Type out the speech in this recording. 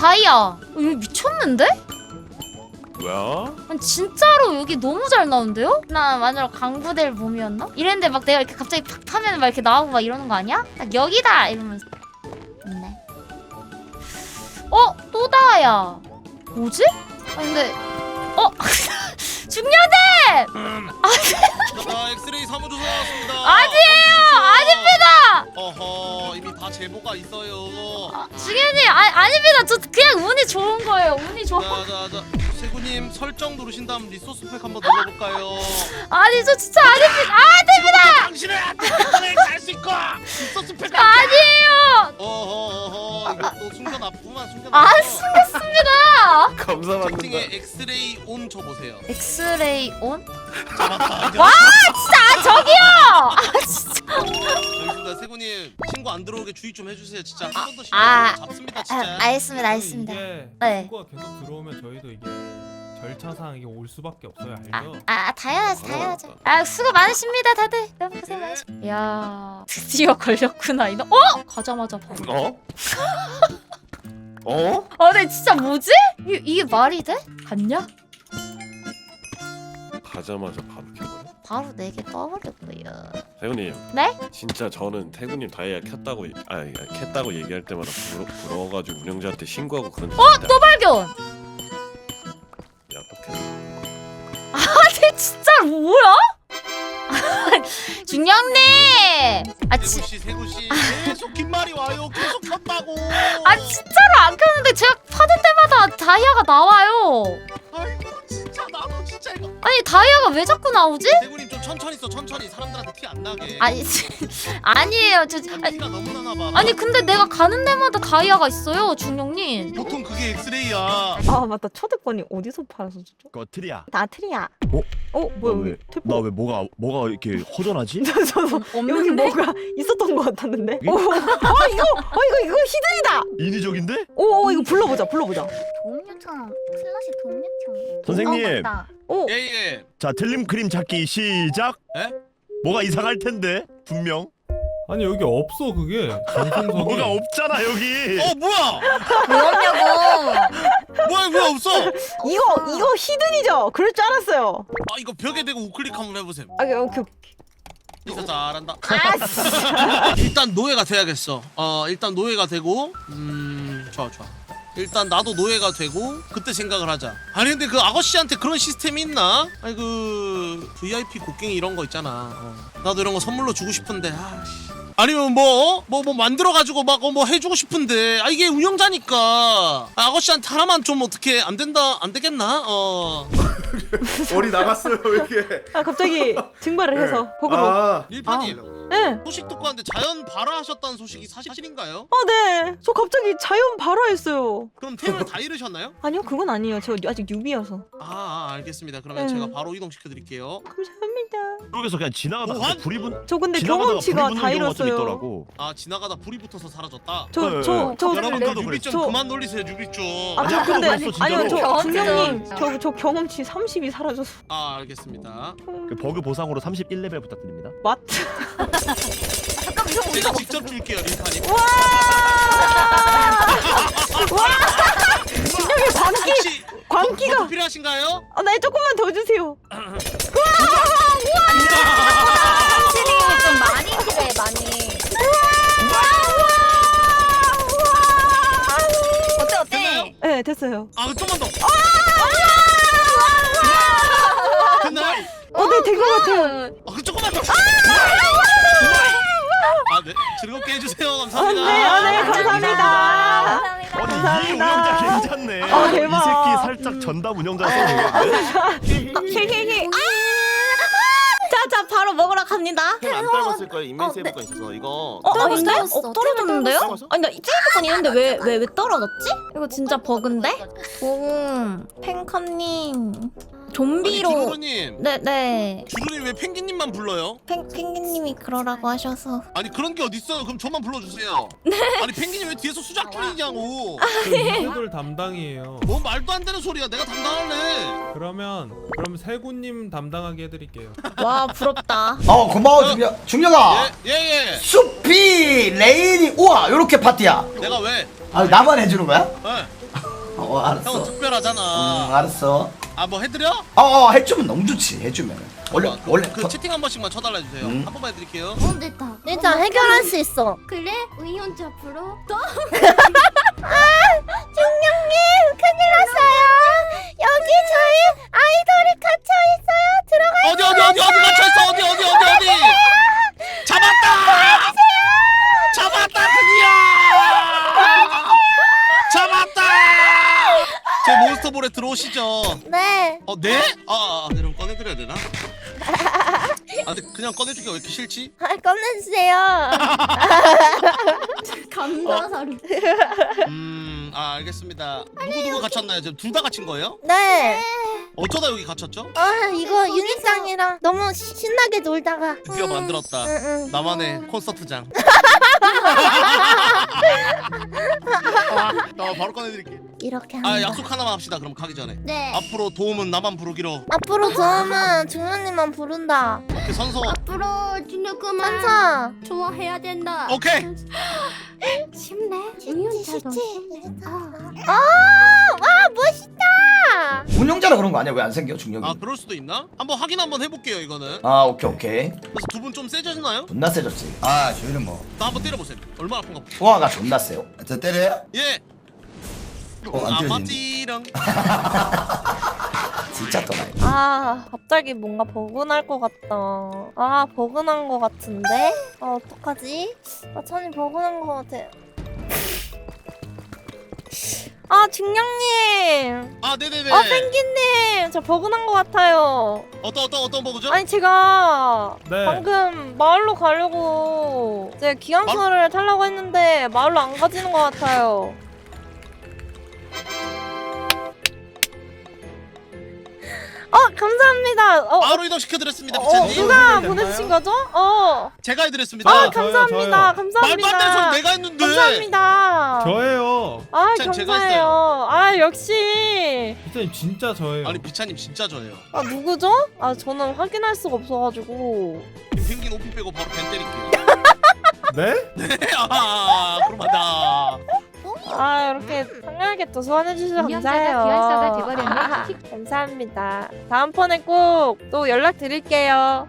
다이아 여기 미쳤는데? 뭐야? 아니, 진짜로 여기 너무 잘 나오는데요? 나 완전 강부대를 봄이었나? 이랬는데 막 내가 이렇게 갑자기 팍 하면 막 이렇게 나오고 막 이러는 거 아니야? 딱 여기다 이러면서 있네 어? 또 다야 뭐지? 아 근데 어? 중년대! 자, 엑스레이 사무조사 왔습니다. 아니에요! 아닙니다! 어허, 이미 다 제보가 있어요. 아, 중현님 아, 아닙니다 저 좋은 거예요 운이 좋아 자, 자, 자. 세구님 설정 누르신 다음 리소스 팩 한번 눌러볼까요? 아니 저 진짜 아닙니다 아 당신은 안전하게 갈수 있고 리소스 팩 아니에요 어허, 어허, 이거 또 숨겨놨구만, 숨겨놨어. 안 숨겼습니다 감사합니다. 채팅에 엑스레이 온 쳐보세요. 엑스레이 온? 와 진짜 아, 저기요 아 진짜 알겠습니다, 세구님 신고 안 들어오게 주의 좀 해주세요. 진짜 한 번더 아, 신고 잡습니다, 아, 진짜. 알겠습니다 알겠습니다 이게 네. 친구가 계속 들어오면 저희도 이게 절차상 이게 올 수밖에 없어요 아, 알죠? 아 당연하지 당연하죠 아 수고 많으십니다 다들 너무 고생 많으십니다 이야 드디어 걸렸구나 이거 어? 가자마자 바로 어? 어? 아 근데 진짜 뭐지? 이, 이게 말이 돼? 갔냐? 가자마자 바로 켜버려. 바로 내게 떠버렸고요 태훈님. 네? 진짜 저는 태훈님 다이아 켰다고 얘- 아 아, 켰다고 얘기할 때마다 부러, 부러워가지고 운영자한테 신고하고 그런. 어? 또 발견! 야 어떡해. 아니 진짜 뭐야? 중령님! 아, 지, 세구 씨, 세구 씨 계속 긴 말이 와요. 계속 켰다고. 아 진짜로 안 켰는데 제가 파는 때마다 다이아가 나와요 아니 다이아가 왜 자꾸 나오지? 세구님 좀 천천히 써, 천천히 사람들한테 티 안 나게. 아니 아니에요 저 아니, 티가 너무 나나 봐. 아니 근데 내가 가는 데마다 다이아가 있어요 중령님 보통 그게 엑스레이야. 아 맞다 초대권이 어디서 팔아서 주죠? 그거 트리야. 나 트리야. 어? 어 뭐야 나 왜- 여기 태포? 나왜 뭐가 뭐가 이렇게 허전하지? 저, 저, 저, 여기 없는데? 뭐가 있었던 것 같았는데? 여기? 어, 아 이거 어 이거 이거 히든이다. 인위적인데? 오 오, 이거 불러보자 불러보자. 요청 슬러시 요청 선생님. 오 예예. 자 틀림 그림 찾기 시작. 에? 뭐가 이상할 텐데 분명. 아니 여기 없어 그게 뭐가 없잖아 여기. 어 뭐야? 왜 없냐고 뭐야 왜 없어? 이거 이거 히든이죠? 그럴 줄 알았어요. 아 이거 벽에 대고 우클릭 한번 해보세요. 아 오케이 오케이. 진짜 잘한다. 아. 일단 노예가 돼야겠어. 어 일단 노예가 되고 음 좋아 좋아. 일단 나도 노예가 되고 그때 생각을 하자. 아니 근데 그 아저씨한테 그런 시스템이 있나? 아니 그 VIP 곡괭이 이런 거 있잖아. 어. 나도 이런 거 선물로 주고 싶은데 아씨. 아니면 뭐 뭐 뭐 만들어 가지고 막뭐 해주고 싶은데 아 이게 운영자니까 아, 아저씨한테 하나만 좀 어떻게 안 된다 안 되겠나? 어 머리 나갔어요 이게. 아 갑자기 증발을 해서 거꾸로. 아, 일판님 네. 소식 듣고 왔는데 자연 발화하셨다는 소식이 사실인가요? 아 네. 저 갑자기 자연 발화했어요. 그럼 템을 다 잃으셨나요? 아니요 그건 아니에요. 저 아직 뉴비여서. 아, 아 알겠습니다. 그러면 음. 제가 바로 이동시켜 드릴게요. 감사합니다. 쪽에서 그냥 지나가다가 보안? 불이 분 저 근데 지나가다가 경험치가 다 붙는 경우가 좀 잃었어요. 있더라고. 아 지나가다 불이 붙어서 사라졌다. 네, 저 네. 저 저. 여러분 그 아까도 유리 좀 그랬어. 그만 놀리세요 유리 좀. 아, 저 근데 그랬어, 아니요 저 진짜로. 중령님 경험치. 저저 경험치 30이 사라졌어. 아 알겠습니다. 그 버그 보상으로 31레벨 부탁드립니다. 마트. 제가 직접 줄게요 린타님. 중령의 광기 혹시 광기가. 더 필요하신가요? 아, 나 조금만 더 주세요. 확실히 좀 많이 필요해 많이 어때 어때? 네, 됐어요. 아 좀만 더. 됐나요? 어, 네, 된 것 같아요. 아그 조금만 더. 아 네. 즐겁게 해주세요. 아, 감사합니다. 네, 아, 네, 감사합니다. 아니 감사합니다. 이 운영자 괜찮네. 아, 대박. 이 새끼 살짝 전담 운영자 써도 되겠네. 헤헤헤. 아! 자, 자, 바로 먹으러 갑니다. 템 안 떨궜을 거예요. 인벤 세이브 거 있어서 이거. 어, 아닌데? 떨궜어. 어, 떨어졌는데요? 떨궜어? 아니, 나 세이브권 있는데 왜, 왜, 왜 떨어졌지? 이거 진짜 버그인데? 봄, pen커님, 아니 좀비로. 주루루님. 네네. 주루님 왜 펭귄님만 불러요? 펭, 펭귄님이 그러라고 하셔서. 아니 그런 게 어딨어요? 그럼 저만 불러주세요. 아니 펭귄이 왜 뒤에서 수작 부리냐고. 저 이세돌 담당이에요 뭔 말도 안 되는 소리야. 내가 담당할래. 그러면 그럼 세구님 담당하게 해드릴게요 와, 부럽다. 어 고마워 중녀 중녀가 예, 예, 예. 숲이 레인이 우와 요렇게 파티야 내가 왜? 아 나만 해주는 거야? 예. 어 알았어 형은 응 특별하잖아. 알았어 아 뭐 해드려? 어어 해주면 너무 좋지 해주면 원래 어, 그, 원래 그 더- 채팅 한 번씩만 쳐달라 해주세요. 음. 한 번만 해드릴게요. 어 됐다. 일단 해결할 수 있어. 그래? 의혼자 앞으로? 중령님 큰일 났어요. 여기 저희 아이돌이 갇혀 있어요. 들어가. 어디 어디 어디 어디 맞춰 있어 어디 어디 어디 어디 잡았다 잡았다 드디어 잡았다 제 몬스터볼에 들어오시죠 네. 어 네? 아, 아 그럼 꺼내드려야 되나? 아 근데 그냥 꺼내주기가 왜 이렇게 싫지? 아, 꺼내주세요. 감자사료. 음아 알겠습니다 누구 누구 갇혔나요? 지금 둘 다 갇힌 거예요? 네. 어쩌다 여기 갇혔죠? 아 이거 유닛장이랑 너무 시- 신나게 놀다가. 드디어 음, 만들었다 응, 응. 나만의 콘서트장 아, 바로 꺼내드릴게 이렇게 하는 아. 약속 하나만 합시다 그럼 가기 전에 네. 앞으로 도움은 나만 부르기로 앞으로 도움은 중령님만 부른다. 오케이 선서 앞으로 준혁 그만 한사. 좋아해야 된다. 오케이 쉽네. 의혼자도 쉽네. 아. 아, 와 멋있다. 운영자라 그런 거 아니야 왜 안 생겨 중력이 아 그럴 수도 있나? 한번 확인 한번 해볼게요 이거는 아 오케이 오케이 그래서 두 분 좀 세졌나요? 존나 세졌지 아 저희는 뭐나 한번 때려보세요 얼마나 아픈가 소화가 존나 세요 저 때려요? 예 어, 안아 때려지네. 맞지랑 진짜 떠나요 아 갑자기 뭔가 버그날 것 같다. 아 버그난 것 같은데? 아 어떡하지? 아 천이 버그난 것 같아. 아 중령님. 아 네네네 아 펭귄님. 저 버그난 것 같아요. 어떤 어떤 어떤 버그죠? 아니 제가 네. 방금 마을로 가려고 이제 기관차를 타려고 했는데 마을로 안 가지는 것 같아요. 어 감사합니다. 어, 어, 바로 이동시켜드렸습니다 어, 비차님 누가 됐나요? 보내주신 거죠? 어. 제가 해드렸습니다 아 저요, 감사합니다. 저요. 말도 안 되는 소리 감사합니다. 내가 했는데 감사합니다. 저예요. 아 참, 제가 감사해요. 아 역시. 비타님 진짜 저예요. 아니 비차님 진짜 저예요 아 누구죠? 아 저는 확인할 수가 없어가지고. 펭귄 오피 빼고 바로 벤 때릴게요 네? 네, 아 그럼 안다 아 이렇게 상냥하게 또 소환해 주셔서 감사해요. 감사합니다. 다음번에 꼭 또 연락 드릴게요.